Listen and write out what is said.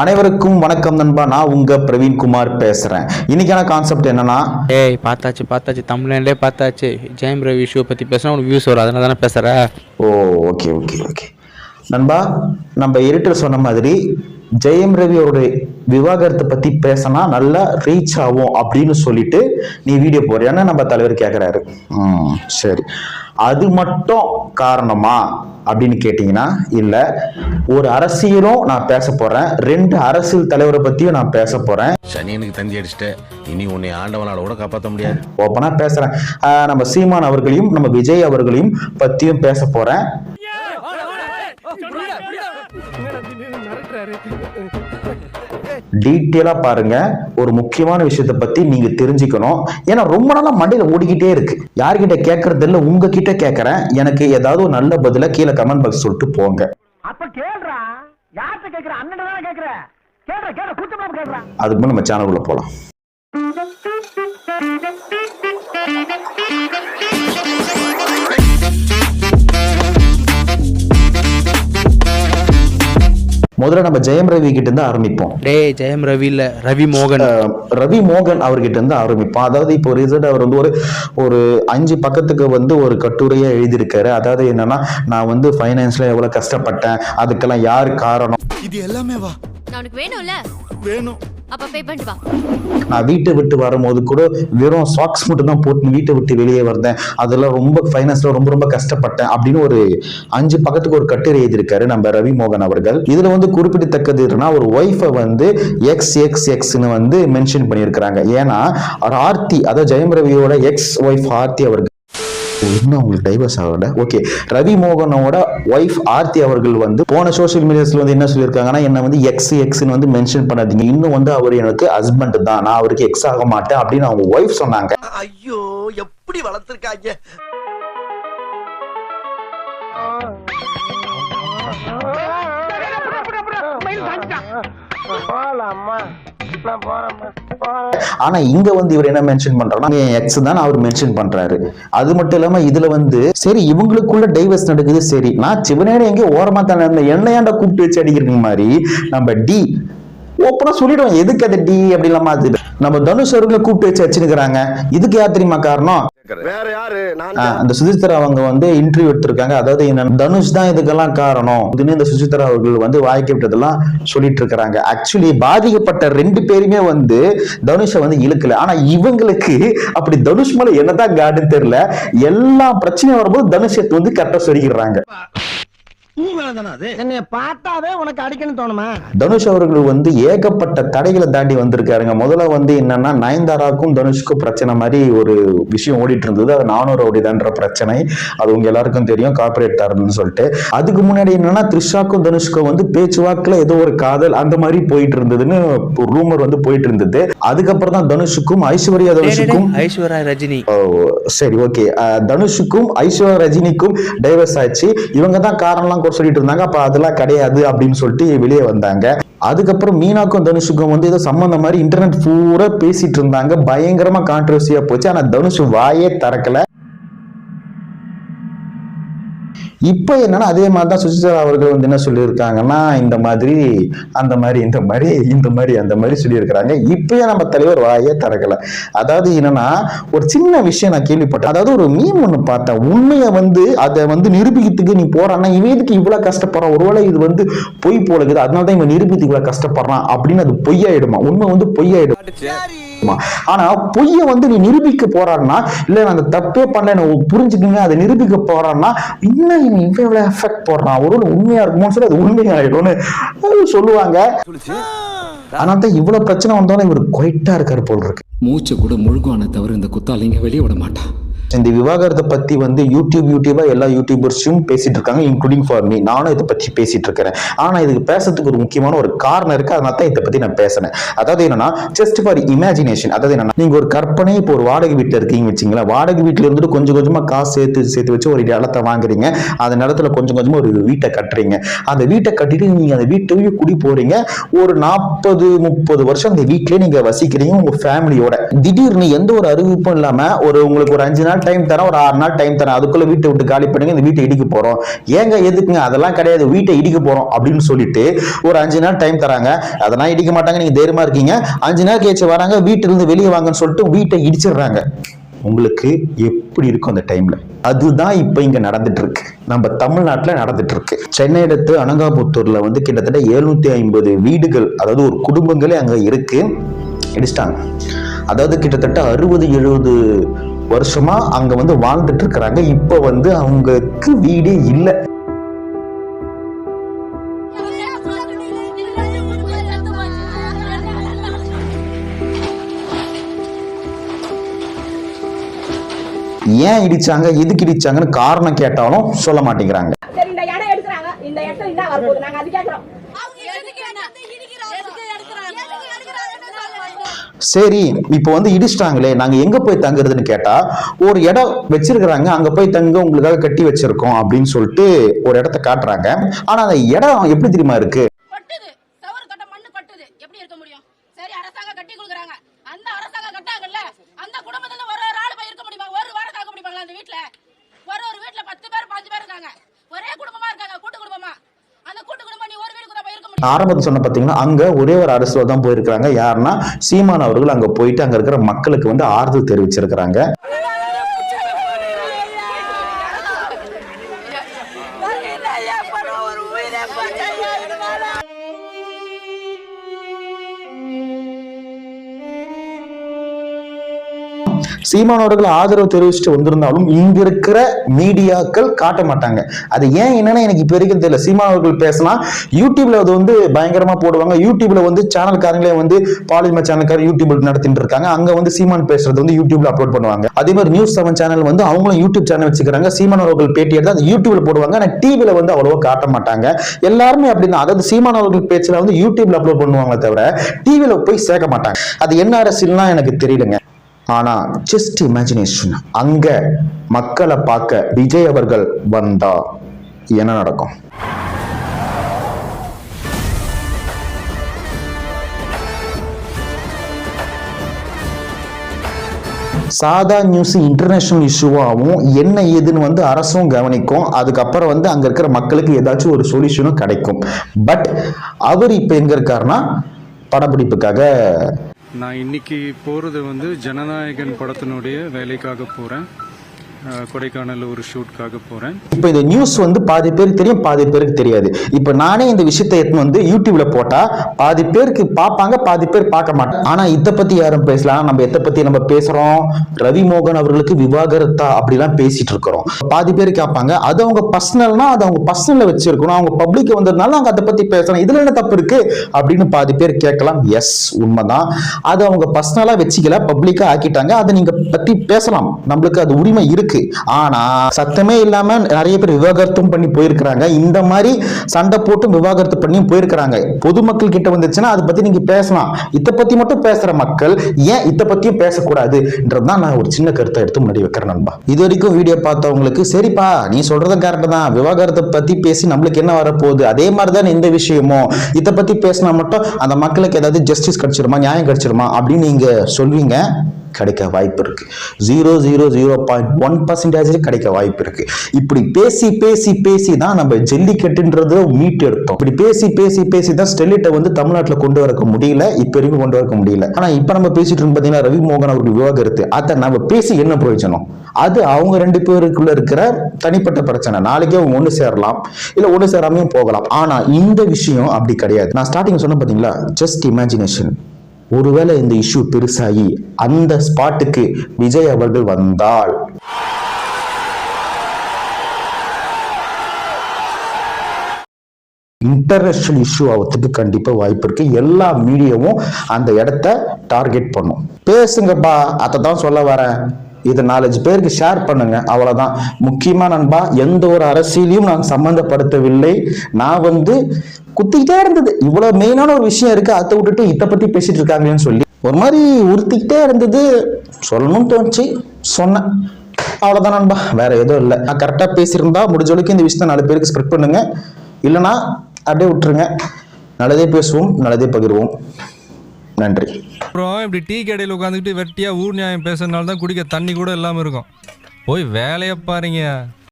அனைவருக்கும் வணக்கம் நண்பா. நான் உங்க பிரவீன்குமார் பேசுறேன். இன்னைக்கான கான்செப்ட் என்னன்னா ஏய் பார்த்தாச்சு பார்த்தாச்சு. தமிழ்லேயே பார்த்தாச்சு. ஜெயம் ரவி ஷோ பற்றி பேசினா உனக்கு வியூஸ் வரும். அதனால தானே பேசுகிற ஓ ஓகே ஓகே ஓகே நண்பா நம்ம எடிட்டர் சொன்ன மாதிரி ஜெயம் ரவி அவருடைய விவாகரத்தை பத்தி பேசினா நல்லா ரீச் ஆகும் அப்படின்னு சொல்லிட்டு நீ வீடியோ போறியான்னு நம்ம தலைவர் கேட்குறாரு ம் சரி. அது மட்டும் காரணமா அப்படின்னு கேட்டிங்கன்னா இல்லை. ஒரு அரசியலும் நான் பேச போறேன். ரெண்டு அரசியல் தலைவரை பத்தியும் நான் பேச போறேன். சனியனுக்கு தந்தி அடிச்சிட்ட. இனி உன்னை ஆண்டவனால கூட காப்பாற்ற முடியாது. ஓப்பனா பேசுறேன். ஆஹ் நம்ம சீமான் அவர்களையும் நம்ம விஜய் அவர்களையும் பத்தியும் பேச போறேன். டீட்டெயிலா பாருங்க. ஒரு முக்கியமான விஷயத்தை பத்தி நீங்க தெரிஞ்சுக்கணும். ஏன்னா ரொம்ப நாளா மண்டையில ஓடிக்கிட்டே இருக்கு. யார்கிட்ட கேட்கறது இல்ல உங்ககிட்ட கேட்கறேன் எனக்கு ஏதாவது ஒரு நல்ல பதில கீழே கமெண்ட் பாக்ஸ் சொல்லிட்டு போங்க. அப்ப கேள்றா யார்கிட்ட அண்ணன் தானே கூட்டமா அதுக்கு நம்ம சேனலுக்குள்ள போலாம். முதல்ல நம்ம ஜெயம் ரவி கிட்ட இருந்து ஆரம்பிப்போம். டேய் ஜெயம் ரவி இல்லை ரவி மோகன். ரவி மோகன் அவர்கிட்ட இருந்து ஆரம்பிப்போம். அதாவது இப்போ ரீசெண்ட் அவர் வந்து ஒரு ஒரு அஞ்சு பக்கத்துக்கு வந்து ஒரு கட்டுரையை எழுதியிருக்காரு. அதாவது என்னன்னா நான் வந்து ஃபைனான்ஸ்ல எவ்வளவு கஷ்டப்பட்டேன் அதுக்கெல்லாம் யார் காரணம்? இது எல்லாமே வா. நான் உனக்கு வேணும்ல? வேணும். அப்ப பே பண்ணிட்டு வா. நான் வீட்டை விட்டு வரும்போது கூட வெறும் சாக்ஸ் மட்டும் தான் போட்டு வீட்டை விட்டு வெளியே வந்தேன். அதெல்லாம் ரொம்ப ஃபைனான்ஸ்ல ரொம்ப ரொம்ப கஷ்டப்பட்டேன் அப்படின்னு ஒரு அஞ்சு பக்கத்துக்கு ஒரு கட்டுரை எழுதியிருக்காரு நம்ம ரவி மோகன் அவர்கள். இதுல வந்து குறிப்பிடத்தக்கது என்னன்னா ஒரு ஒய்ஃபை வந்து எக்ஸ் எக்ஸ் எக்ஸ்னு வந்து மென்ஷன் பண்ணியிருக்கிறாங்க. ஏன்னா அவர் ஆர்த்தி அதாவது ஜெயம் ரவியோட எக்ஸ் ஒய்ஃப் ஆர்த்தி அவர்கள் இன்னும் அவங்களுக்கு டைவர்ஸ் ஆகல. ஓகே ரவி மோகனோட ஒய்ஃப் ஆர்த்தி அவர்கள் வந்து போன சோஷியல் மீடியாஸ்ல வந்து என்ன சொல்லியிருக்காங்கன்னா என்ன வந்து எக்ஸ் எக்ஸ்னு வந்து மென்ஷன் பண்ணாதீங்க. இன்னும் வந்து அவர் எனக்கு ஹஸ்பண்ட் தான். நான் அவருக்கு எக்ஸ் ஆக மாட்டேன் அப்படின்னு அவங்க ஒய்ஃப் சொன்னாங்க. ஐயோ எப்படி வளர்த்திருக்காங்க? நான் போறேம்மா போறேன் ஆனா இங்க வந்து இவர் என்ன மென்ஷன் பண்றாருன்னா எக்ஸ் தான் அவர் மென்ஷன் பண்றாரு. அது மட்டும் இல்லாம இதுல வந்து சரி இவங்களுக்குள்ள டைவர்ஸ் நடக்குது சரி. நான் சிவனேட எங்க ஓரமா தானே இருந்தேன். என்ன ஏன்டா கூப்பிட்டு வச்சு அடிக்கிற மாதிரி நம்ம டி ஓப்பனா சொல்லிடுவோம் எதுக்கு அது டி அப்படி இல்லாம அது நம்ம தனுஷ் அவர்களை கூப்பிட்டு வச்சு வச்சுருக்கிறாங்க இதுக்கு யார் தெரியுமா காரணம்? வேற யாரு? அந்த சுசித்ரா அவங்க வந்து இன்டர்வியூ எடுத்திருக்காங்க. அதாவது என்ன தனுஷ் தான் இதுக்கெல்லாம் காரணம். இதுன்னு இந்த சுசித்ரா அவர்கள் வந்து வாய்க்கு விட்டதெல்லாம் சொல்லிட்டு இருக்கிறாங்க. ஆக்சுவலி பாதிக்கப்பட்ட ரெண்டு பேருமே வந்து தனுஷை வந்து இழுக்கல. ஆனா இவங்களுக்கு அப்படி தனுஷ் மேல என்னதான் காடுன்னு தெரியல. எல்லா பிரச்சனையும் வரும்போது தனுஷை வந்து கரெக்டா சொல்லிக்கிறாங்க. என்னைய பார்த்தாவே உனக்கு அடிக்கணும் தோணுமா? தனுஷ் அவர்கள் வந்து ஏகப்பட்ட தடைகளை தாண்டி வந்திருக்காருங்க. முதல்ல வந்து என்னன்னா நயன்தாராக்கும் தனுஷ்க்கும் பிரச்சனை மாதிரி ஒரு விஷயம் ஓடிட்டு இருந்தது அது நானூறு ஓடிதான்ற பிரச்சனை. அது உங்க எல்லாருக்கும் தெரியும் கார்பரேட் தரன்னு சொல்லிட்டு. அதுக்கு முன்னாடி என்னன்னா த்ரிஷாக்கும் தனுஷ்க்கும் வந்து பேச்சுவாக்குல ஏதோ ஒரு காதல் அந்த மாதிரி போயிட்டு இருந்ததுன்னு ரூமர் வந்து போயிட்டு இருந்தது அதுக்கப்புறம் தான் தனுஷுக்கும் ஐஸ்வர்யா தனுஷுக்கும் ஐஸ்வர்யா ரஜினி. சரி ஓகே. தனுஷுக்கும் ஐஸ்வர்யா ரஜினிக்கும் டைவர்ஸ் ஆச்சு. இவங்க தான் காரணம்லாம் கூட சொல்லிட்டு இருந்தாங்க. அப்ப அதெல்லாம் கிடையாது அப்படின்னு சொல்லிட்டு வெளியே வந்தாங்க. அதுக்கப்புறம் மீனாக்கும் தனுஷுக்கும் வந்து ஏதோ சம்மந்த மாதிரி இன்டர்நெட் பூரா பேசிட்டு இருந்தாங்க. பயங்கரமா கான்ட்ரவர்சியா போச்சு. ஆனா தனுஷ் வாயே திறக்கல. இப்போ என்னன்னா அதே மாதிரி தான் சுசிதா அவர்கள் வந்து என்ன சொல்லியிருக்காங்கன்னா இந்த மாதிரி அந்த மாதிரி இந்த மாதிரி இந்த மாதிரி அந்த மாதிரி சொல்லியிருக்கிறாங்க. இப்பயே நம்ம தலைவர் வாயே திறக்கல. அதாவது என்னன்னா ஒரு சின்ன விஷயம் நான் கேள்விப்பட்டேன். அதாவது ஒரு மீன் ஒன்று பார்த்தேன். உண்மையை வந்து அதை வந்து நிரூபிக்கிறதுக்கு நீ போறான்னா இவன் எதுக்கு இவ்வளவு கஷ்டப்படுறான்? ஒருவேளை இது வந்து பொய் போலகுது அதனால தான் இவன் நிரூபித்து இவ்வளோ கஷ்டப்படுறான் அப்படின்னு அது பொய்யாயிடுமா? உண்மை வந்து பொய்யாயிடும் ஆனா பொய்ய வந்து நீ நிரூபிக்க போறான்னா இல்ல நான் அந்த தப்பே பண்ணல புரிஞ்சுக்கங்க அதை நிரூபிக்க போறான்னா இன்னும் இவன் இவ்வளவு எஃபெக்ட் போடுறான். ஒரு உண்மையா இருக்குமோன்னு சொல்லி அது உண்மையாயிடும்னு சொல்லுவாங்க. ஆனா தான் இவ்வளவு பிரச்சனை வந்தாலும் இவர் குவைட்டா இருக்காரு போல் இருக்கு. மூச்சை கூட முழுகுவானே தவிர இந்த குத்தாலிங்க வெளியே விட மாட்டான் இந்த விவாகரத்தை பத்தி வந்து யூடியூப் யூடியூபா எல்லா யூடியூபர்ஸும் பேசிட்டு இருக்காங்க இன்க்ளூடிங் ஃபார் மீ நானும் இதை பத்தி பேசிட்டு இருக்கிறேன் ஆனா இதுக்கு பேசுறதுக்கு ஒரு முக்கியமான ஒரு காரணம் இருக்கு அதனால தான் இதை பத்தி நான் பேசினேன். அதாவது என்னன்னா ஜஸ்ட் ஃபார் இமேஜினேஷன் அதாவது என்னன்னா நீங்க ஒரு கற்பனை இப்போ ஒரு வாடகை வீட்டில் இருக்கீங்க வச்சுங்களேன் வாடகை வீட்டில் இருந்துட்டு கொஞ்சம் கொஞ்சமா காசு சேர்த்து சேர்த்து வச்சு ஒரு நிலத்தை வாங்குறீங்க. அந்த நிலத்துல கொஞ்சம் கொஞ்சமா ஒரு வீட்டை கட்டுறீங்க. அந்த வீட்டை கட்டிட்டு நீங்க அந்த வீட்டையும் குடி போறீங்க. ஒரு நாற்பது முப்பது வருஷம் அந்த வீட்டிலேயே நீங்க வசிக்கிறீங்க உங்க ஃபேமிலியோட திடீர்னு எந்த ஒரு அறிவிப்பும் இல்லாம ஒரு உங்களுக்கு ஒரு அஞ்சு நாள் நாள் டைம் தரேன் ஒரு ஆறு நாள் டைம் தரேன். அதுக்குள்ள வீட்டை விட்டு காலி பண்ணுங்க இந்த வீட்டை இடிக்க போறோம். ஏங்க எதுக்குங்க? அதெல்லாம் கிடையாது. வீட்டை இடிக்க போறோம் அப்படின்னு சொல்லிட்டு ஒரு அஞ்சு நாள் டைம் தராங்க. அதெல்லாம் இடிக்க மாட்டாங்க. நீங்க தைரியமா இருக்கீங்க. அஞ்சு நாள் கழிச்சு வராங்க வீட்டிலிருந்து வெளியே வாங்கன்னு சொல்லிட்டு வீட்டை இடிச்சிடுறாங்க. உங்களுக்கு எப்படி இருக்கும் அந்த டைம்ல அதுதான் இப்போ இங்க நடந்துட்டு இருக்கு நம்ம தமிழ்நாட்டில் நடந்துட்டு இருக்கு சென்னை அடுத்து அனகாபுத்தூர்ல வந்து கிட்டத்தட்ட எழுநூத்தி ஐம்பது வீடுகள் அதாவது ஒரு குடும்பங்களே அங்க இருக்கு. இடிச்சிட்டாங்க. அதாவது கிட்டத்தட்ட அறுபது எழுபது வருஷமா அங்க வந்து வாழ்ந்துட்டு இருக்கிறாங்க. இப்ப வந்து அவங்களுக்கு வீடே இல்லை. ஏன் இடிச்சாங்க? எதுக்கு இடிச்சாங்கன்னு காரணம் கேட்டாலும் சொல்ல மாட்டேங்கிறாங்க. இந்த இடம் எடுக்கிறாங்க. இந்த இடத்துல என்ன வரப்போகுது. நாங்க அது கேட்கிறோம் சரி இப்போ வந்து இடிச்சிட்டாங்களே நாங்க எங்க போய் தங்குறதுன்னு கேட்டா ஒரு இடம் வச்சிருக்கிறாங்க அங்க போய் தங்க உங்களுக்காக கட்டி வச்சிருக்கோம் அப்படின்னு சொல்லிட்டு ஒரு இடத்த காட்டுறாங்க. ஆனா அந்த இடம் எப்படி தெரியுமா இருக்கு கொட்டுது சவறு கட்ட மண்ணு கொட்டுது எப்படி இருக்க முடியும் சரி அரசாங்கம் கட்டி கொடுக்குறாங்க அந்த அரசாங்கம் கட்டாங்கல்ல அந்த குடும்பத்துல ஒரு ஒரு ஆள் போய் இருக்க முடியுமா ஒரு வாரம் தாக்க முடியுமாங்களா அந்த வீட்ல ஒரு ஒரு வீட்ல பத்து பேர் பாஞ்சு பேர் இருக்காங்க ஒரே குடும்பமா இருக்காங்க கூட்டு குடும்பமா அந்த கூட்டு குடும்பம் நீ ஒரு வீட்டுக்குள்ள போய் இருக்க முடியும் ஆரம்பத்தில் சொன்ன பார்த்தீங்கன்னா அங்க ஒரே ஒரு அரசு தான் போயிருக்கிறாங்க. யாருன்னா சீமான் அவர்கள் அங்க போயிட்டு அங்க இருக்கிற மக்களுக்கு வந்து ஆறுதல் தெரிவிச்சிருக்கிறாங்க. சீமான் அவர்கள் ஆதரவு தெரிவிச்சுட்டு வந்திருந்தாலும் இங்க இருக்கிற மீடியாக்கள் காட்ட மாட்டாங்க. அது ஏன் என்னன்னு எனக்கு இப்ப வரைக்கும் தெரியல. சீமான் அவர்கள் பேசினா யூடியூப்ல அது வந்து பயங்கரமா போடுவாங்க. யூடியூப்ல வந்து சேனல்காரங்களே வந்து பாலிமர் சேனல்காரர் யூடியூப்ல நடத்திட்டு இருக்காங்க. அங்க வந்து சீமான் பேசுறது வந்து யூடியூப்ல அப்லோட் பண்ணுவாங்க. அதே மாதிரி நியூஸ் செவன் சேனல் வந்து அவங்களும் யூடியூப் சேனல் வச்சுக்கிறாங்க. சீமான் அவர்கள் பேட்டி எடுத்து அந்த யூடியூப்ல போடுவாங்க. ஆனா டிவில வந்து அவ்வளவா காட்ட மாட்டாங்க. எல்லாருமே அப்படிதான். அதாவது சீமான் அவர்கள் பேச்சுல வந்து யூடியூப்ல அப்லோட் பண்ணுவாங்களே தவிர டிவில போய் சேர்க்க மாட்டாங்க. அது என்ன அரசியல்னா எனக்கு தெரியலங்க. ஆனா ஜஸ்ட் இமேஜினேஷன் அங்க மக்களை பார்க்க விஜய் அவர்கள் வந்தா என்ன நடக்கும்? சாதா நியூஸ் இன்டர்நேஷனல் இஷ்யூவாகவும் என்ன ஏதுன்னு வந்து அரசும் கவனிக்கும். அதுக்கப்புறம் வந்து அங்க இருக்கிற மக்களுக்கு ஏதாச்சும் ஒரு சொல்யூஷனும் கிடைக்கும். பட் அவர் இப்ப எங்க இருக்காருன்னா படப்பிடிப்புக்காக நான் இன்னைக்கு போகிறது வந்து ஜனநாயகன் படத்தினுடைய வேலைக்காக போகிறேன் கொடைக்கானல் ஒரு ஷூட்காக போகிறேன் இப்போ இந்த நியூஸ் வந்து பாதி பேருக்கு தெரியும் பாதி பேருக்கு தெரியாது. இப்போ நானே இந்த விஷயத்தை எடுத்துன்னு வந்து யூடியூப்ல போட்டா பாதி பேருக்கு பார்ப்பாங்க பாதி பேர் பார்க்க மாட்டாங்க ஆனா இதை பத்தி யாரும் பேசலாம் நம்ம எதை பத்தி நம்ம பேசுறோம்? ரவி மோகன் அவர்களுக்கு விவாகரத்தா அப்படிலாம் பேசிட்டு இருக்கிறோம். பாதி பேர் கேட்பாங்க அது அவங்க பர்சனல்னா அது அவங்க பர்சனல்ல வச்சிருக்கணும். அவங்க பப்ளிக் வந்ததுனால அவங்க அதை பத்தி பேசலாம் இதுல என்ன தப்பு இருக்கு? அப்படின்னு பாதி பேர் கேட்கலாம். எஸ் உண்மைதான். அது அவங்க பர்சனலா வச்சுக்கல பப்ளிக்கா ஆக்கிட்டாங்க. அதை நீங்க பத்தி பேசலாம். நம்மளுக்கு அது உரிமை இருக்கு. ஆனா சத்தமே இல்லாம நிறைய பேர் விவாகரத்தும் பண்ணி போயிருக்கிறாங்க. இந்த மாதிரி சண்டை போட்டும் விவாகரத்து பண்ணியும் போயிருக்கிறாங்க. பொதுமக்கள் கிட்ட வந்துச்சுன்னா அதை பத்தி நீங்க பேசலாம். இதை பத்தி மட்டும் பேசுற மக்கள் ஏன் இதை பத்தியும் பேசக்கூடாதுன்றதுதான் நான் ஒரு சின்ன கருத்தை எடுத்து முன்னாடி வைக்கிறேன் நண்பா. இது வரைக்கும் வீடியோ பார்த்தவங்களுக்கு சரிப்பா நீ சொல்றது கரெக்ட் தான். விவாகரத்தை பத்தி பேசி நம்மளுக்கு என்ன வரப்போகுது? அதே மாதிரி தான் இந்த விஷயமும் இத பத்தி பேசினா மட்டும் அந்த மக்களுக்கு ஏதாவது ஜஸ்டிஸ் கிடைச்சிருமா நியாயம் கிடைச்சிருமா அப்படின்னு நீங்க சொல்வீங்க. கிடைக்க வாய்ப்பு இருக்கு. Zero zero zero point one percentage கிடைக்க வாய்ப்பு இருக்கு. இப்படி பேசி பேசி பேசி தான் நம்ம ஜல்லிக்கட்டுன்றது மீட் எடுத்தோம் இப்படி பேசி பேசி பேசி தான் ஸ்டெர்லைட்டை வந்து தமிழ்நாட்டில் கொண்டு வரக்க முடியல இப்போ வரைக்கும் கொண்டு வரக்க முடியல. ஆனால் இப்போ நம்ம பேசிட்டு இருக்கோம் பார்த்தீங்கன்னா ரவி மோகன் அவர்கள் விவாகரத்து அதை நம்ம பேசி என்ன பிரயோஜனம்? அது அவங்க ரெண்டு பேருக்குள்ள இருக்கிற தனிப்பட்ட பிரச்சனை. நாளைக்கே அவங்க ஒன்று சேரலாம் இல்லை ஒன்று சேராமையும் போகலாம். ஆனால் இந்த விஷயம் அப்படி கிடையாது. நான் ஸ்டார்டிங் சொன்ன பார்த்தீங்களா ஜஸ்ட் இமேஜினேஷன் ஒருவேளை இந்த இஷ்யூ பெருசாகி அந்த ஸ்பாட்டுக்கு விஜய் அவர்கள் வந்தால். இன்டர்நேஷ்னல் இஷ்யூ ஆகிறதுக்கு கண்டிப்பாக வாய்ப்பு இருக்கு. எல்லா மீடியாவும் அந்த இடத்த டார்கெட் பண்ணும். பேசுங்கப்பா அதை தான் சொல்ல வரேன். இதை நாலஞ்சு பேருக்கு ஷேர் பண்ணுங்க. அவ்வளோதான் முக்கியமாக நண்பா எந்த ஒரு அரசியலையும் நான் சம்மந்தப்படுத்தவில்லை நான் வந்து குத்திக்கிட்டே இருந்தது. இவ்வளவு மெயினான ஒரு விஷயம் இருக்கு. அதை விட்டுட்டு இதை பத்தி பேசிட்டு இருக்காங்களேன்னு சொல்லி. ஒரு மாதிரி உறுத்திக்கிட்டே இருந்தது. சொல்லணும்னு தோணுச்சு. சொன்னேன். அவ்வளவுதான் நண்பா. வேற எதுவும் இல்லை. நான் கரெக்டா பேசியிருந்தா முடிஞ்ச அளவுக்கு இந்த விஷயத்தை நாலு பேருக்கு ஸ்ப்ரெட் பண்ணுங்க. இல்லைன்னா அப்படியே விட்டுருங்க. நல்லதே பேசுவோம் நல்லதே பகிர்வோம். நன்றி. அப்புறம் இப்படி டீ கடையில் உட்காந்துக்கிட்டு வெட்டியாக ஊர் நியாயம் பேசுறதுனால தான் குடிக்க தண்ணி கூட இல்லாமல் இருக்கும். போய் வேலையை பாருங்க.